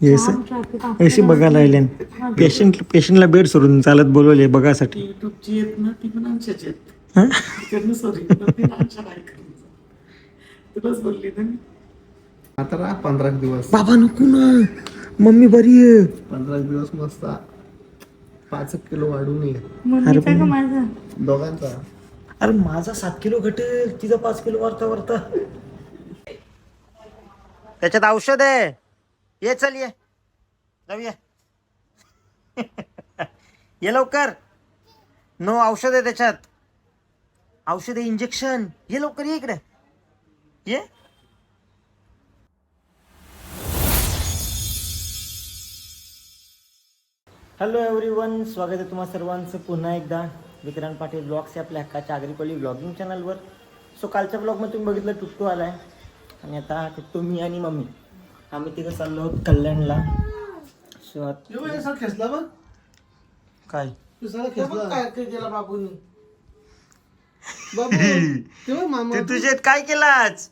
Yes. अशी बघायला आले पेशंट पेशंटला बेड सोडून चालत बोलवले बघासाठी. युट्यूबची येत ना ती पण आमच्याच येत हा? तिकडनं सॉरी ती आमच्या नाही करायचं तुलाच बोलली ना. मी आता राहा पंधरा दिवस. बाबा नको ना. मम्मी बरी आहे. पंधरा दिवस मस्त. पाच एक किलो वाढून ये. माझा? दोघांचा. अरे माझा सात किलो घटेल तिचा पाच किलो वारता वारता त्याच्यात औषध आहे. ये चल ये. जाऊ ये. ये लवकर. नो औषध आहे त्याच्यात. औषध आहे इंजेक्शन ये लवकर ये इकडे. ये. हॅलो एव्हरीवन स्वागत आहे तुम्हा सर्वांचं. पुन्हा एकदा विक्रांत पाटील ब्लॉग्स या आपल्या हक्काच्या आग्रिकोली ब्लॉगिंग चॅनलवर सो कालच्या ब्लॉगमध्ये तुम्ही बघितलं टुट्टू आला आहे आणि आता टुट्टू मी आणि मम्मी. आम्ही तिघं चाललो आहोत कल्याणला. सो आत- खेचला बघ. काय? तू सगळं खेचला काय केला बाबूनी. बाबू ते बघ मामा. तू तुझ्यात काय केलं आज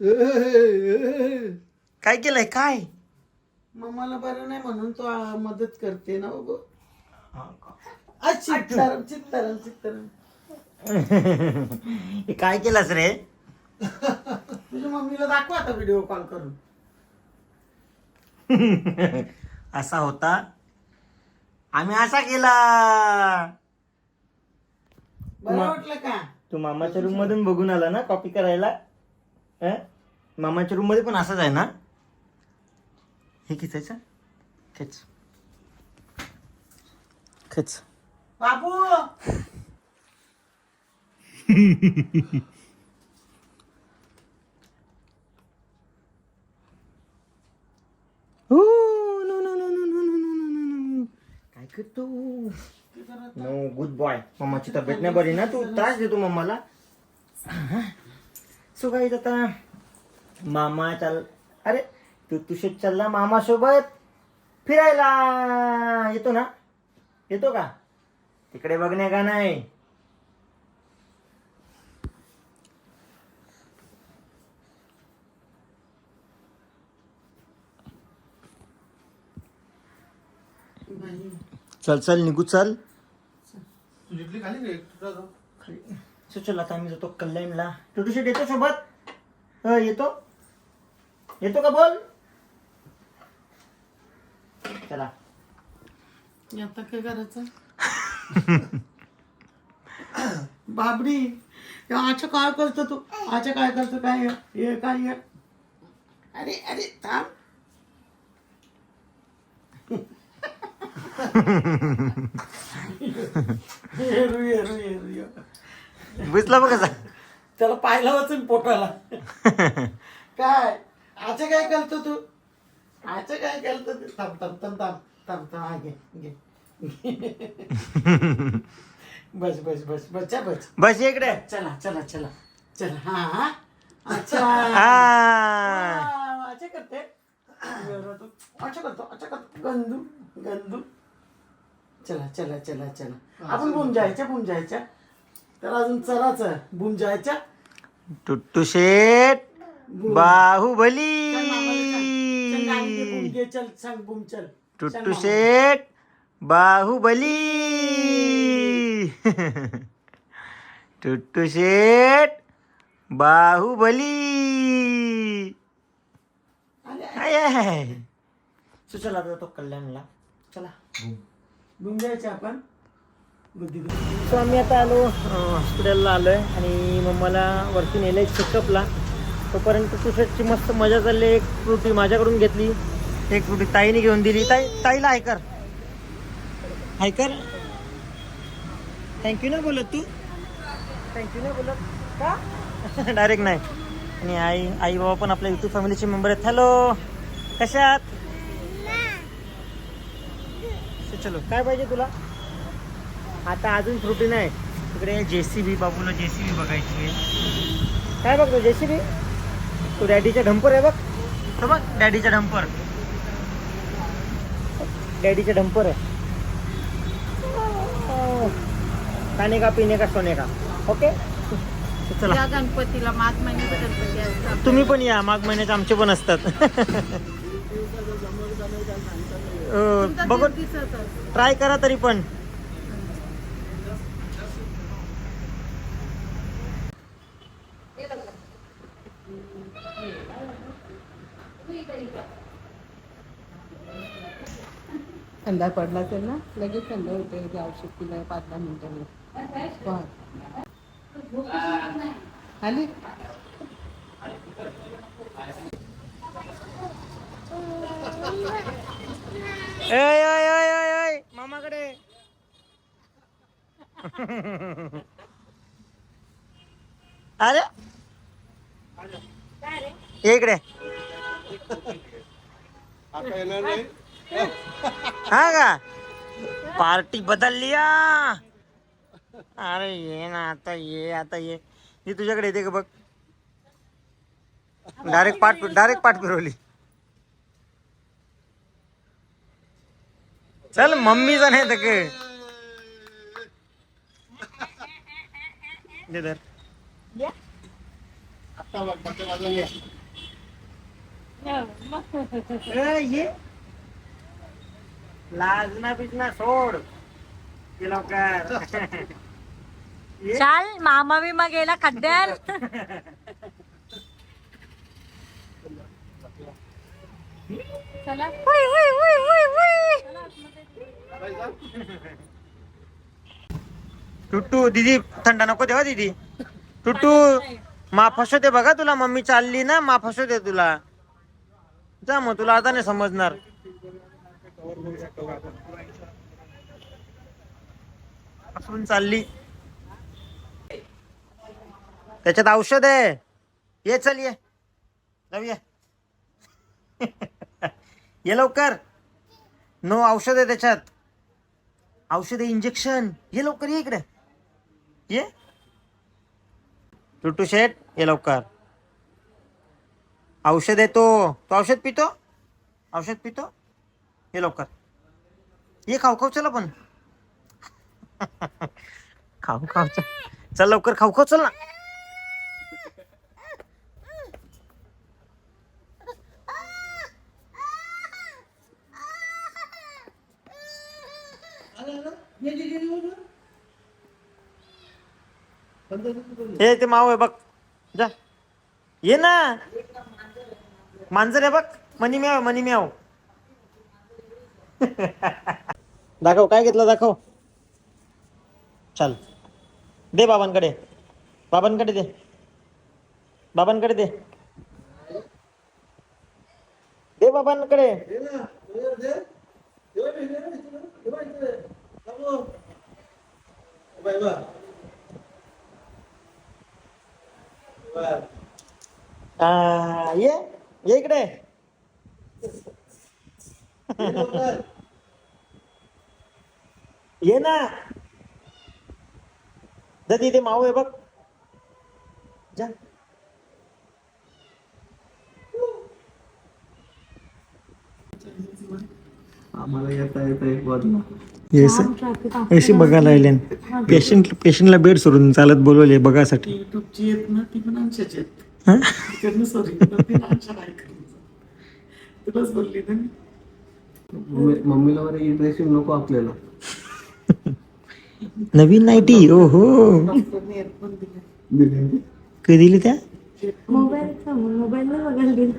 ए, ए, ए, ए. काय केलंय? काय? मामाला बरं नाही म्हणून तो आ, मदत करते ना बाबू. आ, चित्तारम चित्तारम चित्तारम. हे काय केलंस रे? तुझ्या मम्मीला दाखव आता व्हिडिओ कॉल करून. असा होता. आम्ही असा केला. बरं वाटलं का? तू मामाच्या रूम मधून बघून आला ना कॉपी करायला. अं? मामाच्या रूममध्ये पण असंच आहे ना? हे खेचायचं खेच. खेच. बाबू! हो no no no no no no no no no काय करतो नो गुड बॉय मम्माची तब्येत नाही बरी ना तू त्रास देतो मम्माला सो काही आता मामा चाल अरे तू तुषेत चालला मामा सोबत फिरायला येतो ना येतो का तिकडे बघणे का नाही चल चल निघू चल. तुझी खाली रे तुझा जाऊ. सो चल आता आम्ही जातो कल्याणला. टुटू शेट येतो सोबत? हो येतो. येतो का बोल? चला. आता काय करायचं? बाबडी आच्या काय करतो तू. आच्या काय करतो काय हे? हे काय हे? अरे अरे थांब. हेरू हे. बुजला बघ कसा त्याला पाहिला वाचून पोटाला. काय? आचं काय करतो तू? आचं काय करतो तू? थांब थांब थांब थांब थांब थांब. हा घे घे. बस बस बस बस बस. ये इकडे. चला चला चला. चला हा हा. अच्छा. हा. हा, अच्छा करते. अच्छा करतो अच्छा करतो. गंदू. चला चला चला चला. आपण बुमजायच्या बुमजायच्या. तर अजून चलाच बुमजायच्या. टुट्टू शेठ बाहुबली. चल सांग बुम चल. टुट्टू शेठ बाहुबली. टुट्टू शेठ बाहुबली. आय आय तो कल्याणला. चला. आपण. सो आम्ही आता आलो हॉस्पिटलला आलो आहे आणि मम्माला वरती नेलं आहे चेकअपला तोपर्यंत तुषारची मस्त मजा चालली. एक फ्रुटी माझ्याकडून घेतली. एक फ्रुटी ताईने घेऊन दिली. ताई ताईला ऐकर ऐकर थँक्यू ना बोलत तू? थँक्यू ना बोलत. का? डायरेक्ट नाही. आणि आई आई बाबा पण आपल्या युट्यूब फॅमिलीचे मेंबर आहेत. हॅलो कशा आहात? चलो काय पाहिजे तुला? आता अजून फ्रुटी नाही. तिकडे जेसीबी बाबूला जेसीबी बघायची आहे. काय बघतो जेसीबी? तो डॅडीचा डंपर आहे बघ. तो बघ डॅडीचा डंपर. डॅडीचा डंपर आहे. खाने का पिणे का सोने का ओके? चला. गणपतीला माघ महिन्याचा गणपती तुम्ही पण या. माघ महिन्यात आमचे पण असतात. अं, बघू. ट्राय करा तरी पण. थंडा पडला तर ना लगेच थंड होते ते औषध पिलं पाच दहा मिनिटांनी आली? ऐ, ऐ, ऐ, ऐ, ऐ, मामाकडे. अरे ये इकडे. हा का? पार्टी बदल लिया अरे ये ना आता ये आता ये. मी तुझ्याकडे येते का बघ? डायरेक्ट पाठ डायरेक्ट पाठ फिरवली. चल मम्मीचा नाही तर के दे धर. ए, ये। लाजना बिजना सोड ये लवकर ये. चाल मामा बिमा गेला खड्ड्यात चला। टुट्टू दीदी थंड नको देवा दीदी. टुट्टू मा फसवते बघा तुला मम्मी चालली ना मा फसवते तुला. जा मग तुला आता नाही समजणार. फसवून चालली. त्याच्यात औषध आहे. ये चल ये. जाऊया. ये लवकर. नो औषध आहे त्याच्यात. औषध आहे इंजेक्शन ये लवकर ये इकडे. ये. टुटू शेट ये लवकर. औषध आहे तो. तो औषध पितो? औषध पितो? ये लवकर. ये खाऊ खाऊ चला पण. खाऊ खाऊ चल लवकर खाऊ खाऊ चल ना. हे ते माव आहे बघ. जा. ये ना. मांजर आहे बघ. मनी म्याव मनी म्याव. दाखव काय घेतलं दाखव. चल. दे बाबांकडे. बाबांकडे दे. बाबांकडे दे. दे बाबांकडे. ये ये इकडे. ये ना. जा तिथे माऊ आहे बघ. जा. आम्हाला येता येता एक वाजला अशी बघायला आले पेशंट पेशंटला बेड सोडून चालत बोलवले बघासाठी. युट्यूबची येत ना ती पण आमच्याच आहेत. हा? तिकडनं सॉरी ती आमच्या बायकांचं. तुलाच बोलली ना मी. मम्मीला बरं नको आपल्याला. नवीन नाईटी ओ हो कधी दिली त्या? मोबाईलचा मोबाईलला बघायला दिला.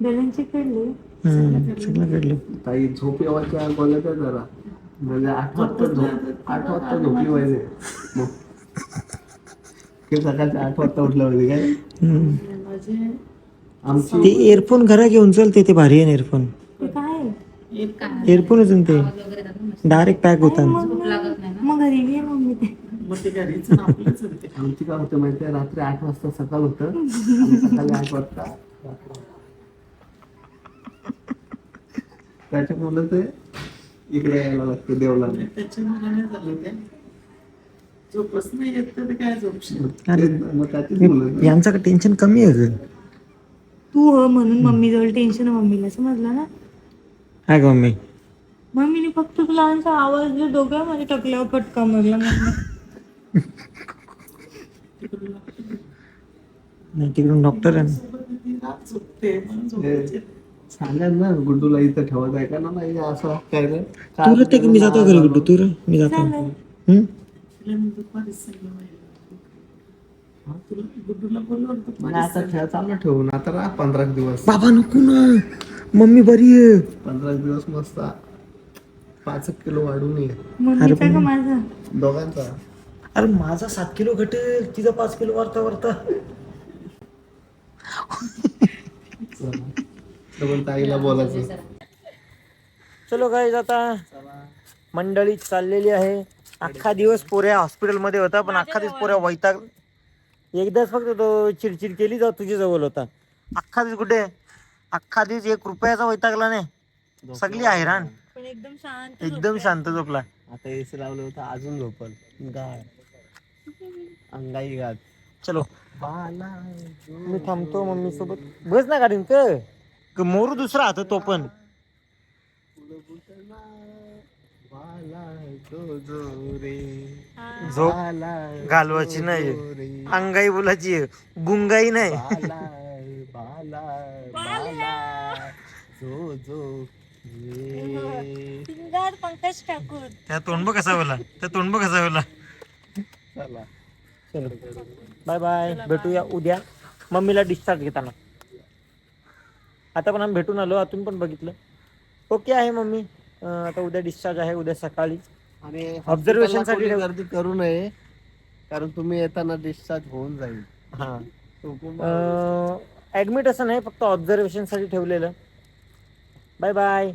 बेलांची खेळली हम्म, सगळं ताई झोप येवायच्या बोलत आहे जरा? म्हणजे आठ वाजता झोप आठ वाजता झोपली पाहिजे. ते सकाळच्या आठ वाजता उठलं पाहिजे काय आमची ते एअरफोन घरा घेऊन चलते ते भारी आहे एअरफोन ते काय? एअरफोनच ते. डायरेक्ट पॅक होता मग घरी घे मम्मी ते. मग ते घरीच ना आपलंच आहे ते आमची काय होतं माहितीये? रात्री आठ वाजता सकाळ होतं. सकाळी आठ वाजता त्याच्यामुळे ते इकडे यायला लागतं देवला त्याच्यामुळे नाही झालं ते झोपच नाही येत तर ते काय झोपशील अरे मग त्याचीच मुलं यांचं का टेन्शन कमी आहे तू हो म्हणून मम्मी जवळ टेन्शन मम्मीला समजलं ना? काय ग मम्मी. मम्मीने फक्त तुला आमचा आवाज जो दोघं माझ्या टकल्यावर फटका मारला नाही तिकडून डॉक्टर आहे सांगा ना गुड्डूला इथं ठेवत आहे का? ना नाही असं काय रे तू रे ते मी जातो घरी गुड्डू तू रे मी जातो. हम्म? आता ठेव चालू ठेवून. आता राह पंधरा दिवस. बाबा नको ना. मम्मी बरी आहे. पंधरा दिवस मस्त. पाच एक किलो वाढून ये. मम्मीचा का माझा? दोघांचा. अरे माझा सात किलो घटेल. तिचा पाच किलो वारता वारता ताईला बोलायचं. चलो काय आता मंडळी चाललेली आहे. अख्खा दिवस पोऱ्या हॉस्पिटलमध्ये होता पण अख्खा दिवस पोऱ्या वैताग एकदाच फक्त तो चिडचिड केली जाऊ तुझ्या जवळ होता. अख्खा दिवस कुठे? अख्खा दिवस एक रुपयाचा वैतागला नाही. सगळी हैराण. पण एकदम शांत एकदम शांत झोपला. आता एसी लावलं होतं अजून झोपल. गाय. अंगाई गात चलो. बाला मी थांबतो मम्मी सोबत बस ना गाडीन क मोरू दुसरा आता तो पण. बाला जो जो रे झोप बाला घालवाची नाही. अंगाई बोलाची गुंगाई नाही. बाला बाला बाला जो जो रे सिंगार पंकज ठाकूर. त्या तोंड बघ कसा बोला. त्या तोंड बघ कसा बोला. चला. चलो. Bye bye. भेटूया उद्या. मम्मीला डिस्चार्ज घेताना. आता पण आम्ही भेटून आलो तुम्ही पण बघितलं. ओके आहे मम्मी. अं, आता उद्या डिस्चार्ज आहे उद्या सकाळी. आणि Observation hospital ला साठी कोणी. गर्दी करू नये कारण तुम्ही येताना डिस्चार्ज होऊन जाईल. हा. ऍडमिट असं नाही फक्त ऑब्झर्वेशनसाठी ठेवलेलं. Bye bye